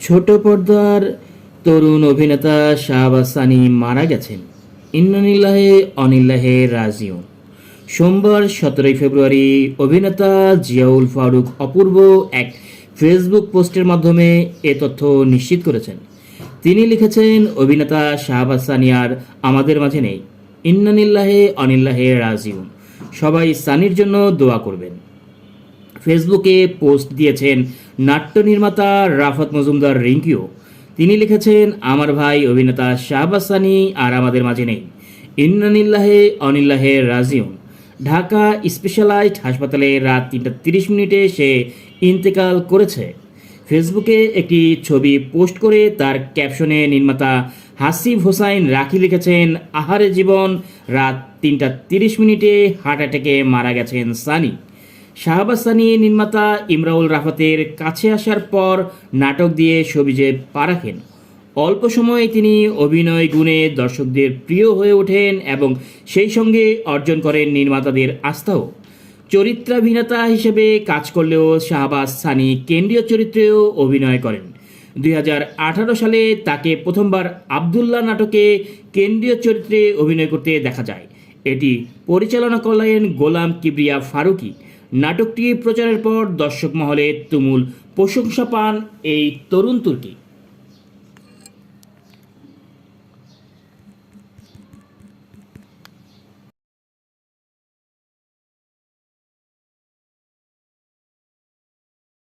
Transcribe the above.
ছোট পর্দার তরুণ অভিনেতা শাহবাজ সানি মারা গেছেন। ইন্নানিল্লাহে অনিল্লাহে রাজিউন সোমবার সতেরোই ফেব্রুয়ারি অভিনেতা জিয়াউল ফারুক অপূর্ব এক ফেসবুক পোস্টের মাধ্যমে এ তথ্য নিশ্চিত করেছেন। তিনি লিখেছেন, অভিনেতা শাহবাজ সানি আর আমাদের মাঝে নেই। ইন্নানিল্লাহে অনিল্লাহে রাজিউন সবাই সানির জন্য দোয়া করবেন। ফেসবুকে পোস্ট দিয়েছেন নাট্য নির্মাতা রাফাত মজুমদার রিঙ্কিও। তিনি লিখেছেন, আমার ভাই অভিনেতা শাহবাজ সানি আর আমাদের মাঝে নেই। ইন্নানিল্লাহে অনিল্লাহে রাজিউন। ঢাকা স্পেশালাইজড হাসপাতালে রাত তিনটা তিরিশ মিনিটে সে ইন্তেকাল করেছে। ফেসবুকে একটি ছবি পোস্ট করে তার ক্যাপশনে নির্মাতা হাসিব হোসাইন রাখি লিখেছেন, আহারে জীবন, রাত তিনটা তিরিশ মিনিটে হার্ট অ্যাটাকে মারা গেছেন সানি। শাহবাজ সানি, নির্মাতা ইমরাউল রাফাতের কাছে আসার পর নাটক দিয়ে সবিজে পা রাখেন। অল্প সময়ে তিনি অভিনয় গুণে দর্শকদের প্রিয় হয়ে ওঠেন এবং সেই সঙ্গে অর্জন করেন নির্মাতাদের আস্থাও। চরিত্রাভিনেতা হিসেবে কাজ করলেও শাহবাজ সানি কেন্দ্রীয় চরিত্রেও অভিনয় করেন। দুই হাজার আঠারো সালে তাকে প্রথমবার আবদুল্লাহ নাটকে কেন্দ্রীয় চরিত্রে অভিনয় করতে দেখা যায়। এটি পরিচালনা করলেন গোলাম কিবরিয়া ফারুকি। নাটকটি প্রচারের পর দর্শক মহলে তুমুল প্রশংসা পান এই তরুণ তুর্কি।